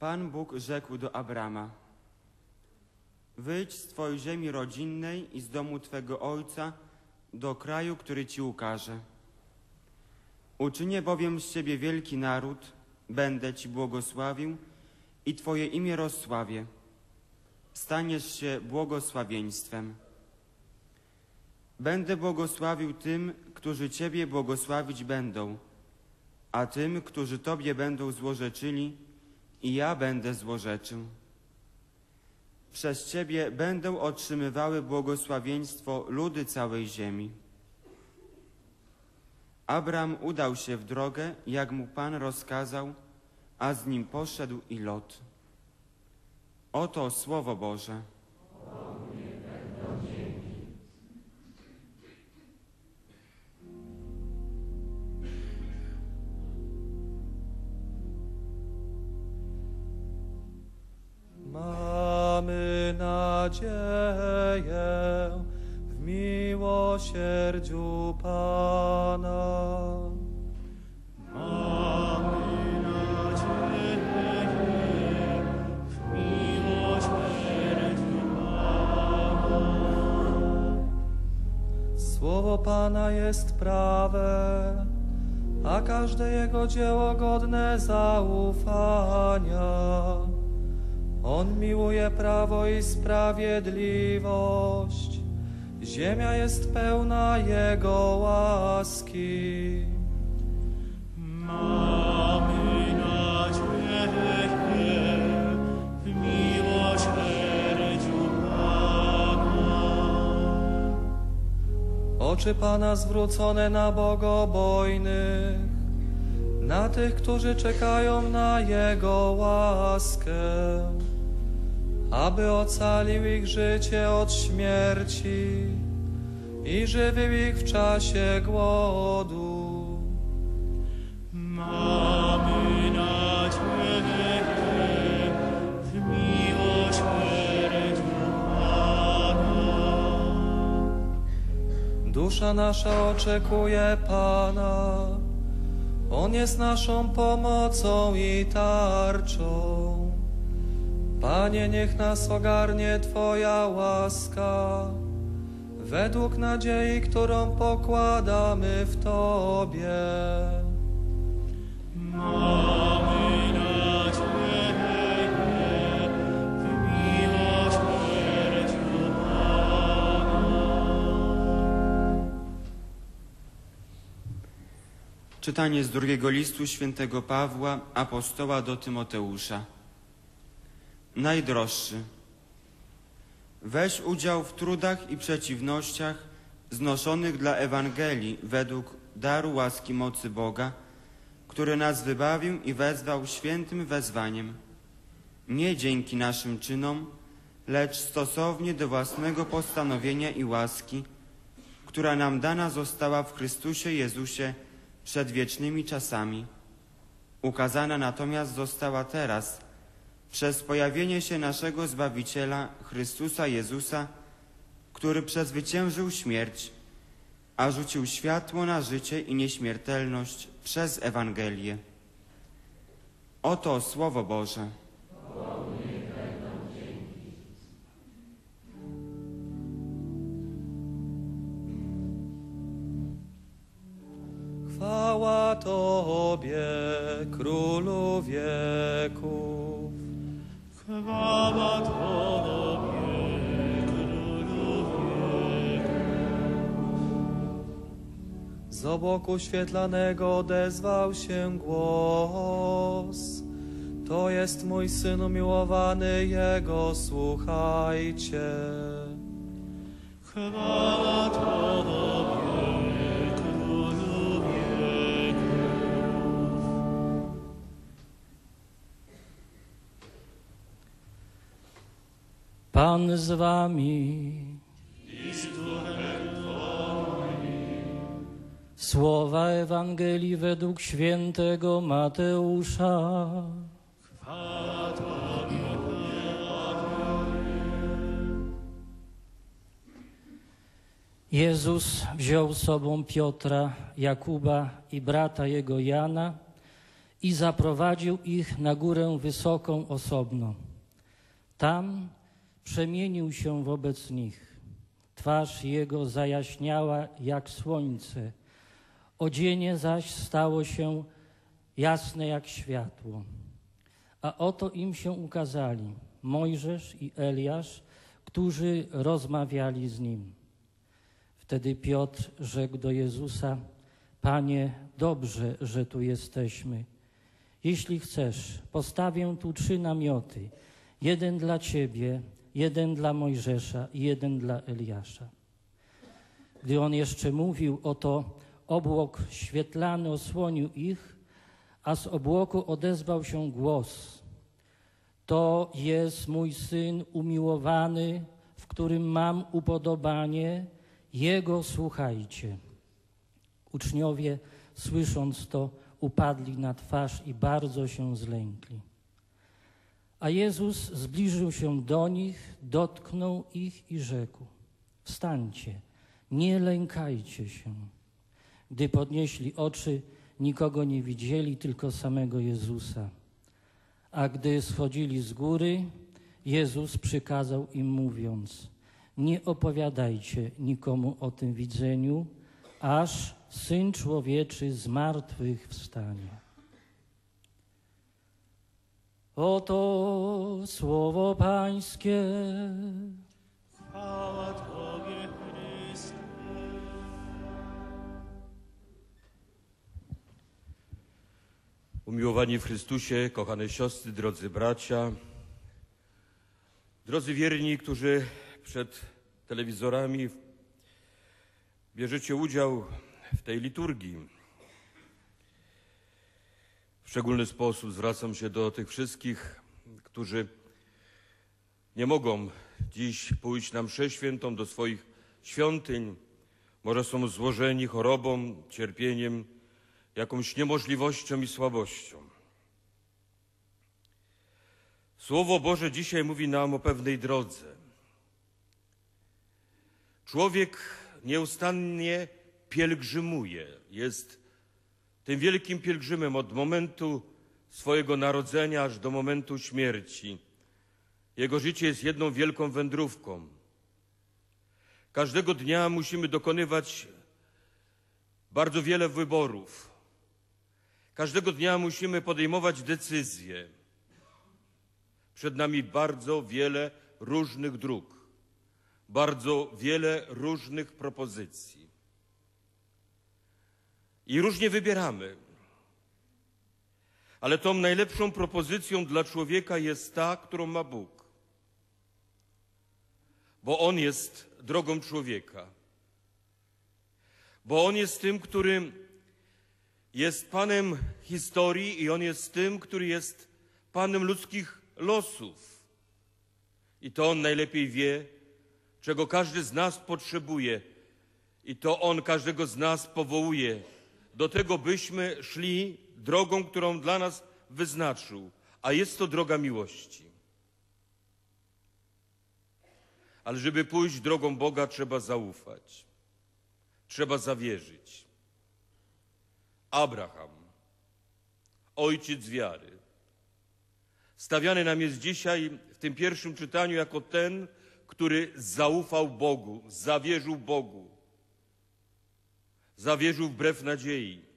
Pan Bóg rzekł do Abrama: Wyjdź z twojej ziemi rodzinnej i z domu twego ojca do kraju, który ci ukaże. Uczynię bowiem z ciebie wielki naród, będę ci błogosławił i twoje imię rozsławię. Staniesz się błogosławieństwem. Będę błogosławił tym, którzy ciebie błogosławić będą, a tym, którzy tobie będą złorzeczyli, i ja będę złorzeczył. Przez Ciebie będą otrzymywały błogosławieństwo ludy całej ziemi. Abram udał się w drogę, jak mu Pan rozkazał, a z nim poszedł i Lot. Oto Słowo Boże. Pana jest prawe, a każde Jego dzieło godne zaufania. On miłuje prawo i sprawiedliwość. Ziemia jest pełna Jego łaski. Oczy Pana zwrócone na bogobojnych, na tych, którzy czekają na Jego łaskę, aby ocalił ich życie od śmierci i żywił ich w czasie głodu. Dusza nasza oczekuje Pana, On jest naszą pomocą i tarczą. Panie, niech nas ogarnie Twoja łaska, według nadziei, którą pokładamy w Tobie. Czytanie z drugiego listu świętego Pawła, apostoła do Tymoteusza. Najdroższy, weź udział w trudach i przeciwnościach znoszonych dla Ewangelii według daru łaski mocy Boga, który nas wybawił i wezwał świętym wezwaniem. Nie dzięki naszym czynom, lecz stosownie do własnego postanowienia i łaski, która nam dana została w Chrystusie Jezusie przed wiecznymi czasami. Ukazana natomiast została teraz przez pojawienie się naszego Zbawiciela Chrystusa Jezusa, który przezwyciężył śmierć, a rzucił światło na życie i nieśmiertelność przez Ewangelię. Oto Słowo Boże. Tobie, Królu wieków. Chwała Tobie, Królu Z obłoku świetlanego odezwał się głos. To jest mój syn umiłowany, jego słuchajcie. Chwała Tobie, Pan z wami. Słowa Ewangelii według świętego Mateusza. Jezus wziął sobą Piotra, Jakuba i brata jego Jana i zaprowadził ich na górę wysoką osobno. Tam przemienił się wobec nich. Twarz jego zajaśniała jak słońce, odzienie zaś stało się jasne jak światło. A oto im się ukazali Mojżesz i Eliasz, którzy rozmawiali z nim. Wtedy Piotr rzekł do Jezusa: Panie, dobrze, że tu jesteśmy. Jeśli chcesz, postawię tu trzy namioty: jeden dla ciebie, jeden dla Mojżesza i jeden dla Eliasza. Gdy on jeszcze mówił, oto obłok świetlany osłonił ich, a z obłoku odezwał się głos: To jest mój syn umiłowany, w którym mam upodobanie, jego słuchajcie. Uczniowie, słysząc to, upadli na twarz i bardzo się zlękli. A Jezus zbliżył się do nich, dotknął ich i rzekł: Wstańcie, nie lękajcie się. Gdy podnieśli oczy, nikogo nie widzieli, tylko samego Jezusa. A gdy schodzili z góry, Jezus przykazał im, mówiąc: Nie opowiadajcie nikomu o tym widzeniu, aż syn człowieczy z martwych wstanie. Oto słowo Pańskie. Chwała Tobie, Chryste. Umiłowani w Chrystusie, kochane siostry, drodzy bracia, drodzy wierni, którzy przed telewizorami bierzecie udział w tej liturgii. W szczególny sposób zwracam się do tych wszystkich, którzy nie mogą dziś pójść na mszę świętą do swoich świątyń. Może są złożeni chorobą, cierpieniem, jakąś niemożliwością i słabością. Słowo Boże dzisiaj mówi nam o pewnej drodze. Człowiek nieustannie pielgrzymuje, jest tym wielkim pielgrzymem od momentu swojego narodzenia aż do momentu śmierci. Jego życie jest jedną wielką wędrówką. Każdego dnia musimy dokonywać bardzo wiele wyborów. Każdego dnia musimy podejmować decyzje. Przed nami bardzo wiele różnych dróg, bardzo wiele różnych propozycji. I różnie wybieramy. Ale tą najlepszą propozycją dla człowieka jest ta, którą ma Bóg. Bo On jest drogą człowieka. Bo On jest tym, który jest Panem historii i On jest tym, który jest Panem ludzkich losów. I to On najlepiej wie, czego każdy z nas potrzebuje. I to On każdego z nas powołuje do tego, byśmy szli drogą, którą dla nas wyznaczył, a jest to droga miłości. Ale żeby pójść drogą Boga, trzeba zaufać, trzeba zawierzyć. Abraham, ojciec wiary, stawiany nam jest dzisiaj w tym pierwszym czytaniu jako ten, który zaufał Bogu, zawierzył Bogu, zawierzył wbrew nadziei.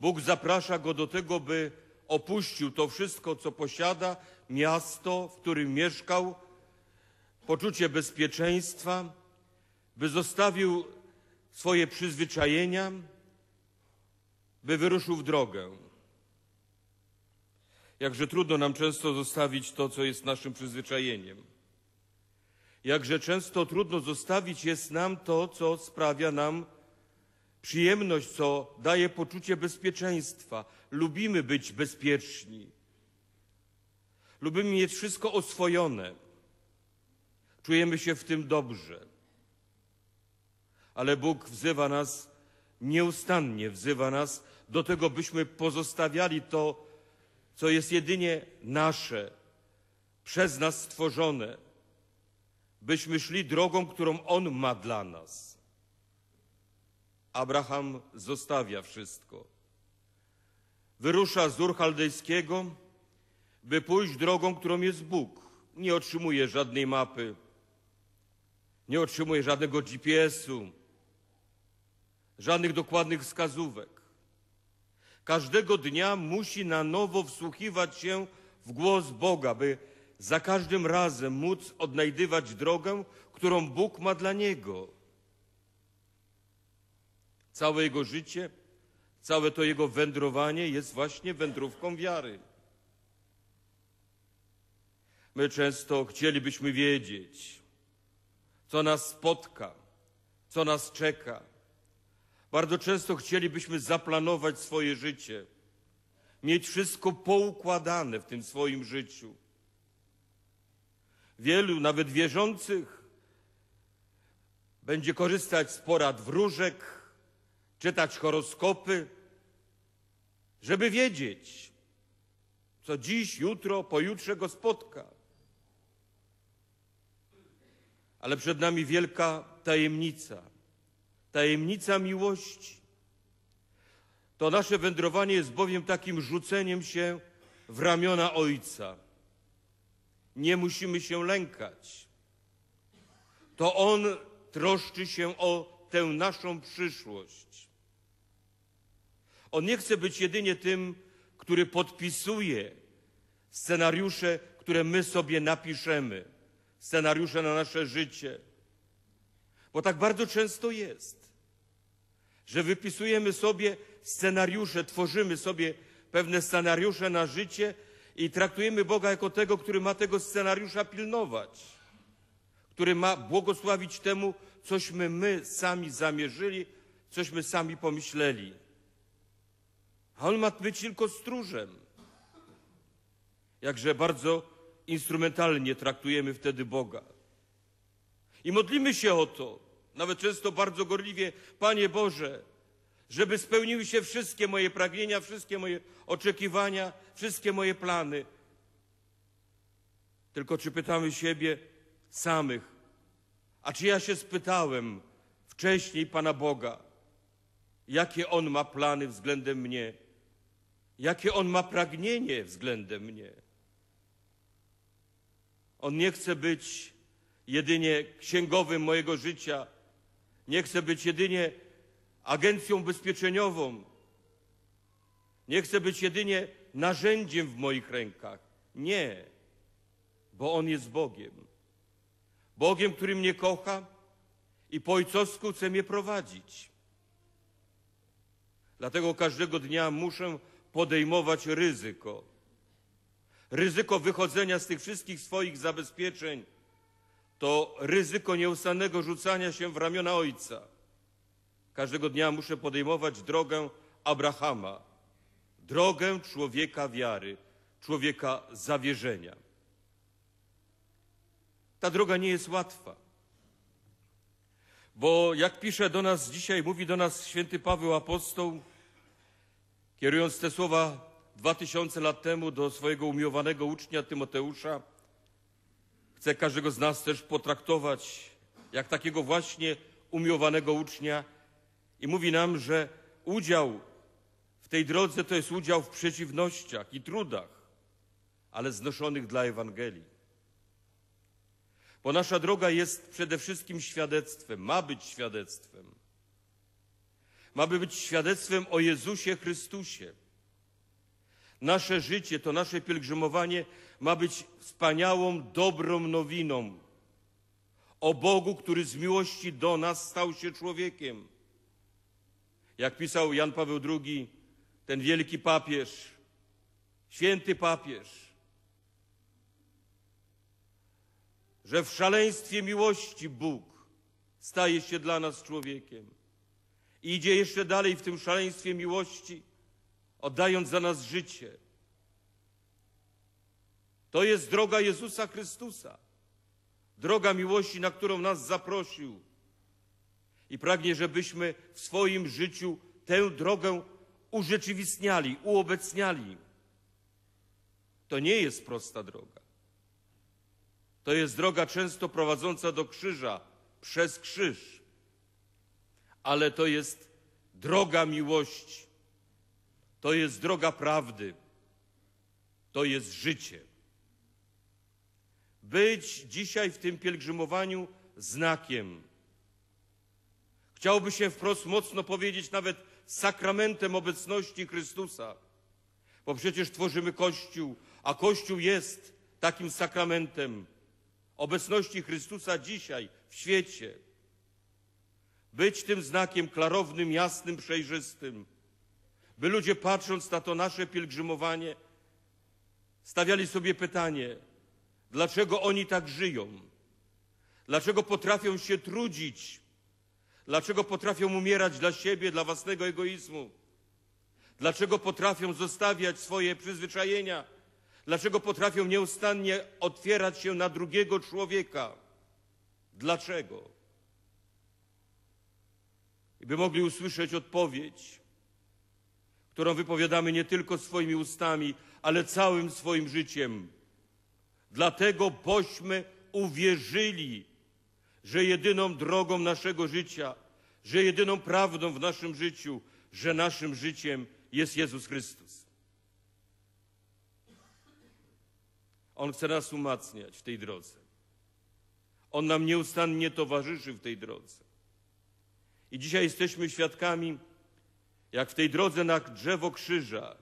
Bóg zaprasza go do tego, by opuścił to wszystko, co posiada, miasto, w którym mieszkał, poczucie bezpieczeństwa, by zostawił swoje przyzwyczajenia, by wyruszył w drogę. Jakże trudno nam często zostawić to, co jest naszym przyzwyczajeniem. Jakże często trudno zostawić jest nam to, co sprawia nam przyjemność, co daje poczucie bezpieczeństwa. Lubimy być bezpieczni. Lubimy mieć wszystko oswojone. Czujemy się w tym dobrze. Ale Bóg wzywa nas nieustannie, wzywa nas do tego, byśmy pozostawiali to, co jest jedynie nasze, przez nas stworzone, byśmy szli drogą, którą On ma dla nas. Abraham zostawia wszystko. wyrusza z Ur Chaldejskiego, by pójść drogą, którą jest Bóg. Nie otrzymuje żadnej mapy, nie otrzymuje żadnego GPS-u, żadnych dokładnych wskazówek. Każdego dnia musi na nowo wsłuchiwać się w głos Boga, by za każdym razem móc odnajdywać drogę, którą Bóg ma dla niego. Całe jego życie, całe to jego wędrowanie jest właśnie wędrówką wiary. My często chcielibyśmy wiedzieć, co nas spotka, co nas czeka. Bardzo często chcielibyśmy zaplanować swoje życie, mieć wszystko poukładane w tym swoim życiu. Wielu, nawet wierzących, będzie korzystać z porad wróżek, czytać horoskopy, żeby wiedzieć, co dziś, jutro, pojutrze go spotka. Ale przed nami wielka tajemnica, tajemnica miłości. To nasze wędrowanie jest bowiem takim rzuceniem się w ramiona Ojca. Nie musimy się lękać. To On troszczy się o tę naszą przyszłość. On nie chce być jedynie tym, który podpisuje scenariusze, które my sobie napiszemy, scenariusze na nasze życie. Bo tak bardzo często jest, że wypisujemy sobie scenariusze, tworzymy sobie pewne scenariusze na życie i traktujemy Boga jako tego, który ma tego scenariusza pilnować, który ma błogosławić temu, cośmy my sami zamierzyli, cośmy sami pomyśleli. A on ma być tylko stróżem. Jakże bardzo instrumentalnie traktujemy wtedy Boga. I modlimy się o to, nawet często bardzo gorliwie, Panie Boże, żeby spełniły się wszystkie moje pragnienia, wszystkie moje oczekiwania, wszystkie moje plany. Tylko czy pytamy siebie samych, a czy ja się spytałem wcześniej Pana Boga, jakie On ma plany względem mnie, jakie On ma pragnienie względem mnie. On nie chce być jedynie księgowym mojego życia, nie chce być jedynie agencją ubezpieczeniową, nie chce być jedynie narzędziem w moich rękach. Nie, bo On jest Bogiem. Bogiem, który mnie kocha i po ojcowsku chce mnie prowadzić. Dlatego każdego dnia muszę podejmować ryzyko. Ryzyko wychodzenia z tych wszystkich swoich zabezpieczeń to ryzyko nieustannego rzucania się w ramiona Ojca. Każdego dnia muszę podejmować drogę Abrahama, drogę człowieka wiary, człowieka zawierzenia. Ta droga nie jest łatwa. Bo jak pisze do nas dzisiaj, mówi do nas święty Paweł Apostoł, kierując te słowa dwa tysiące lat temu do swojego umiłowanego ucznia Tymoteusza, chcę każdego z nas też potraktować jak takiego właśnie umiłowanego ucznia i mówi nam, że udział w tej drodze to jest udział w przeciwnościach i trudach, ale znoszonych dla Ewangelii. Bo nasza droga jest przede wszystkim świadectwem, ma być świadectwem. Ma być świadectwem o Jezusie Chrystusie. Nasze życie, to nasze pielgrzymowanie ma być wspaniałą, dobrą nowiną o Bogu, który z miłości do nas stał się człowiekiem. Jak pisał Jan Paweł II, ten wielki papież, święty papież, że w szaleństwie miłości Bóg staje się dla nas człowiekiem. I idzie jeszcze dalej w tym szaleństwie miłości oddając za nas życie. To jest droga Jezusa Chrystusa, droga miłości, na którą nas zaprosił. I pragnie, żebyśmy w swoim życiu tę drogę urzeczywistniali, uobecniali. To nie jest prosta droga. To jest droga często prowadząca do krzyża, przez krzyż. Ale to jest droga miłości. To jest droga prawdy. To jest życie. Być dzisiaj w tym pielgrzymowaniu znakiem. Chciałoby się wprost mocno powiedzieć nawet sakramentem obecności Chrystusa, bo przecież tworzymy Kościół, a Kościół jest takim sakramentem obecności Chrystusa dzisiaj w świecie. Być tym znakiem klarownym, jasnym, przejrzystym, by ludzie patrząc na to nasze pielgrzymowanie, stawiali sobie pytanie, dlaczego oni tak żyją, dlaczego potrafią się trudzić, dlaczego potrafią umierać dla siebie, dla własnego egoizmu, dlaczego potrafią zostawiać swoje przyzwyczajenia, dlaczego potrafią nieustannie otwierać się na drugiego człowieka. Dlaczego? I by mogli usłyszeć odpowiedź, którą wypowiadamy nie tylko swoimi ustami, ale całym swoim życiem. Dlatego bośmy uwierzyli, że jedyną drogą naszego życia, że jedyną prawdą w naszym życiu, że naszym życiem jest Jezus Chrystus. On chce nas umacniać w tej drodze. On nam nieustannie towarzyszy w tej drodze. I dzisiaj jesteśmy świadkami, jak w tej drodze na drzewo krzyża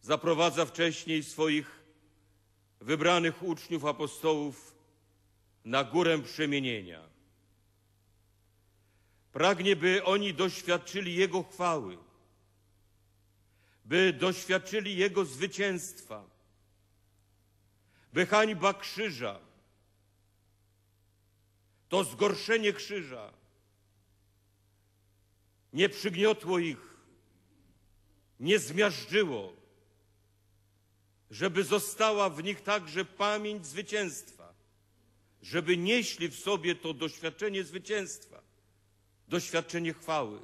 zaprowadza wcześniej swoich wybranych uczniów apostołów na górę przemienienia. Pragnie, by oni doświadczyli Jego chwały, by doświadczyli Jego zwycięstwa, by hańba krzyża, to zgorszenie krzyża. Nie przygniotło ich, nie zmiażdżyło, żeby została w nich także pamięć zwycięstwa, żeby nieśli w sobie to doświadczenie zwycięstwa, doświadczenie chwały.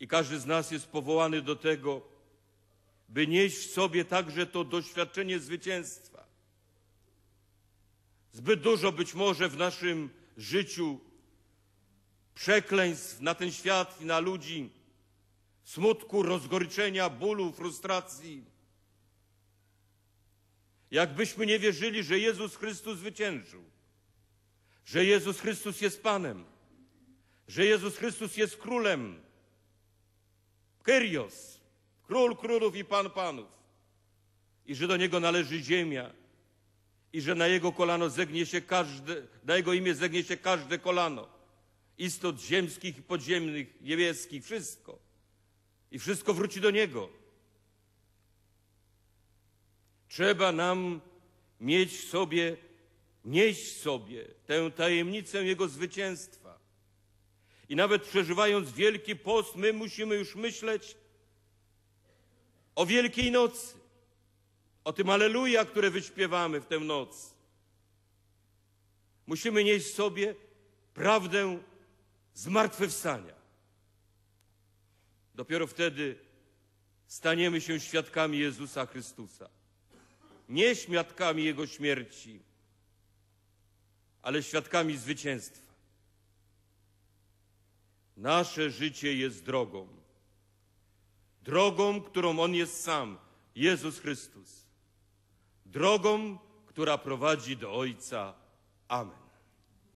I każdy z nas jest powołany do tego, by nieść w sobie także to doświadczenie zwycięstwa. Zbyt dużo być może w naszym życiu przekleństw na ten świat i na ludzi, smutku, rozgoryczenia, bólu, frustracji. Jakbyśmy nie wierzyli, że Jezus Chrystus zwyciężył, że Jezus Chrystus jest Panem, że Jezus Chrystus jest Królem, Kyrios, Król Królów i Pan Panów, i że do Niego należy ziemia, i że na Jego kolano zegnie się każde, na Jego imię zegnie się każde kolano, istot ziemskich i podziemnych, niebieskich, wszystko. I wszystko wróci do Niego. Trzeba nam mieć w sobie, nieść sobie tę tajemnicę Jego zwycięstwa. I nawet przeżywając Wielki Post, my musimy już myśleć o Wielkiej Nocy, o tym Aleluja, które wyśpiewamy w tę noc. Musimy nieść sobie prawdę zmartwychwstania. Dopiero wtedy staniemy się świadkami Jezusa Chrystusa. Nie świadkami Jego śmierci, ale świadkami zwycięstwa. Nasze życie jest drogą. Drogą, którą On jest sam, Jezus Chrystus. Drogą, która prowadzi do Ojca. Amen.